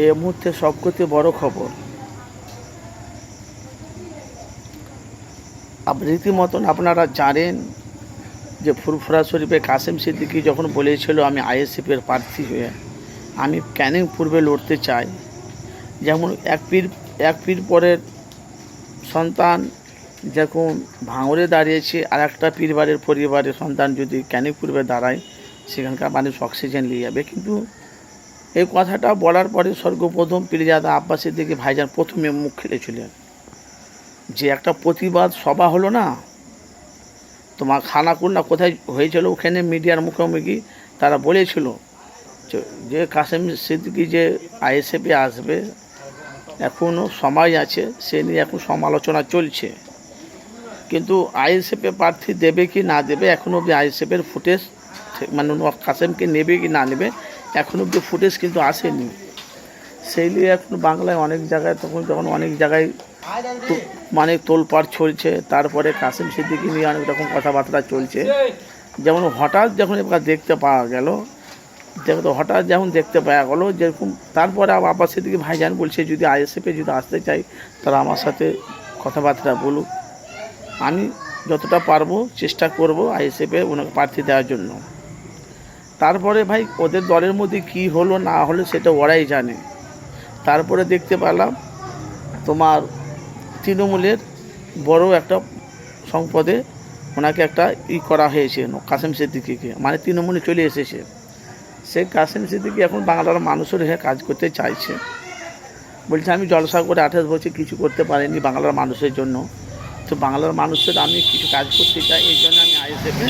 এই মুহূর্তে সবকথে বড় খবর। রীতিমতন আপনারা জানেন যে ফুরফুরা শরীফে কাসেম সিদ্দিকি যখন বলেছিল আমি আইএসএফের প্রার্থী হয়ে আমি ক্যানিং পূর্বে লড়তে চাই, যেমন এক পীর এক পীর পরের সন্তান যখন ভাঙরে দাঁড়িয়েছে, আর একটা পীরবারের পরিবারের সন্তান যদি ক্যানিং পূর্বে দাঁড়ায়, সেখানকার মানুষ অক্সিজেন নিয়ে যাবে। কিন্তু এই কথাটা বলার পরে স্বর্গপ্রথম পীরজাদা আব্বাসের দিকে ভাইজান প্রথমে মুখ খেলেছিলেন যে একটা প্রতিবাদ সভা হলো না, তোমার খানাকুন্না কোথায় হয়েছিল ওখানে মিডিয়ার মুখোমুখি, তারা বলেছিল যে- কাসেম সিদ্দিকি যে আইএসএফে আসবে এখনও সময় আছে, সে নিয়ে এখন সমালোচনা চলছে। কিন্তু আইএসএফে প্রার্থী দেবে কি না দেবে এখনও অবধি আইএসএফের ফুটেজ মানে কাসেমকে নেবে কি না নেবে এখন অবধি ফুটেজ কিন্তু আসেনি। সেই নিয়ে এখন বাংলায় অনেক জায়গায় তখন যখন অনেক জায়গায় তো- মানে তোলপাড় চলছে, তারপরে কাসেম সিদ্দিকি নিয়ে অনেক রকম কথাবার্তা চলছে। যেমন হঠাৎ যখন এবার দেখতে পাওয়া গেল দেখো হঠাৎ যখন দেখতে পাওয়া গেলো, যেরকম তারপরে আবার সিদ্দিকি ভাইজান বলছে, যদি আইএসএফে যদি আসতে চাই তারা আমার সাথে কথাবার্তা বলুক। আমি যতটা পারব চেষ্টা করব আইএসএফে ওনাকে প্রার্থী দেওয়ার জন্য। তারপরে ভাই ওদের দলের মধ্যে কি হলো না হলো সেটা ওরাই জানে। তারপরে দেখতে পেলাম তোমার তৃণমূলের বড় একটা সম্পদে ওনাকে একটা ই করা হয়েছে কাসেম সিদ্দিকিকে মানে তৃণমূলে চলে এসেছে। সেই কাসেম সিদ্দিকি এখন বাংলার মানুষের হয়ে কাজ করতে চাইছে। বলছে, আমি জলসা করে আঠাশ বছর কিছু করতে পারিনি বাংলার মানুষের জন্য। তো বাংলার মানুষের আমি কিছু কাজ করতে চাই, এই জন্য আমি আইএসএফে,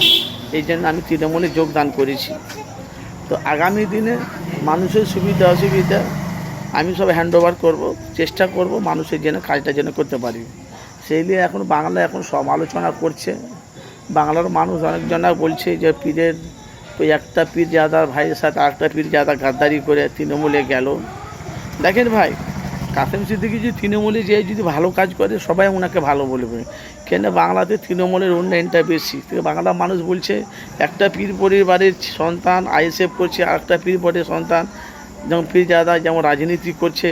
এই জন্য আমি তৃণমূলে যোগদান করেছি। তো আগামী দিনে মানুষের সুবিধা, অসুবিধা, আমি সব হ্যান্ডওভার করব, চেষ্টা করব মানুষের যেন কাজটা যেন করতে পারি। সেই নিয়ে এখন বাংলা এখন সমালোচনা করছে। বাংলার মানুষ অনেকজনা বলছে যে পীরের ওই একটা পীর জাদার ভাইয়ের সাথে আরেকটা পীর জাদা গাদ্দারি করে তৃণমূলে গেল। দেখেন ভাই কাসেম সিদ্দিকি যদি তৃণমূলে যে যদি ভালো কাজ করে, সবাই ওনাকে ভালো বলবে। কেন বাংলাতে তৃণমূলের উন্নয়নটা বেশি তো বাংলার মানুষ বলছে, একটা পীর পরিবারের সন্তান, আইএসএফ করছে, আর একটা পীর পরের সন্তান, যেমন পীর জাদা যেমন রাজনীতি করছে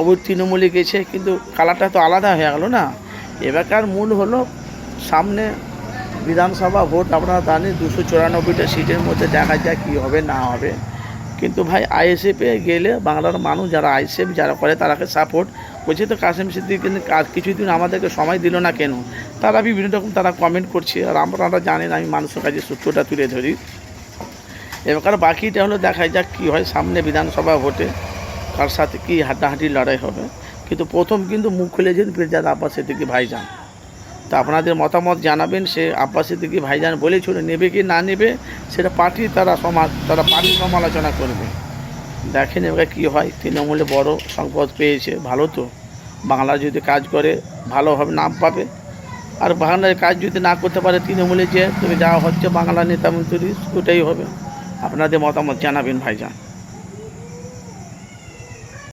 অবৈ তৃণমূলে গেছে, কিন্তু কালারটা তো আলাদা হয়ে গেল না? এবারকার মূল হলো, সামনে বিধানসভা ভোট, আপনারা জানেন, দুশো চুরানব্বইটা সিটের মধ্যে দেখা যায় কী হবে, না হবে। কিন্তু ভাই আইএসএফে গেলে বাংলার মানুষ যারা আইএসএফ যারা করে তারাকে সাপোর্ট বলছে তো কাসেম সিদ্দিক কিন্তু কাজ কিছুদিন আমাদেরকে সময় দিল না কেন? তারা বিভিন্ন রকম তারা কমেন্ট করছে। আর আপনারা জানেন আমি মানুষের কাছে সূত্রটা তুলে ধরি। এবার বাকিটা হলো দেখা যাক কী হয় সামনে বিধানসভা ভোটে, কার সাথে কী হাড্ডাহাড্ডি লড়াই হবে। কিন্তু প্রথম কিন্তু মুখ খুলেছেন ফিরজাদ আব্বাস সিদ্দিকি ভাইজান। তা আপনাদের মতামত জানাবেন, সে আব্বাস সিদ্দিকি ভাইজান বলেছিল, নেবে কি না নেবে, সেটা পার্টি তারা সমাজ তারা পার্টি সমালোচনা করবে। দেখেন এবার কী হয়, তৃণমূলে বড় সম্পদ পেয়েছে, ভালো তো। বাংলা যদি কাজ করে, ভালোভাবে নাম পাবে। আর বাংলার কাজ যদি না করতে পারে, তৃণমূলে যে তুমি যা হচ্ছে বাংলা নেতা মন্ত্রী ওটাই হবে। আপনাদের মতামত জানাবেন ভাইজান।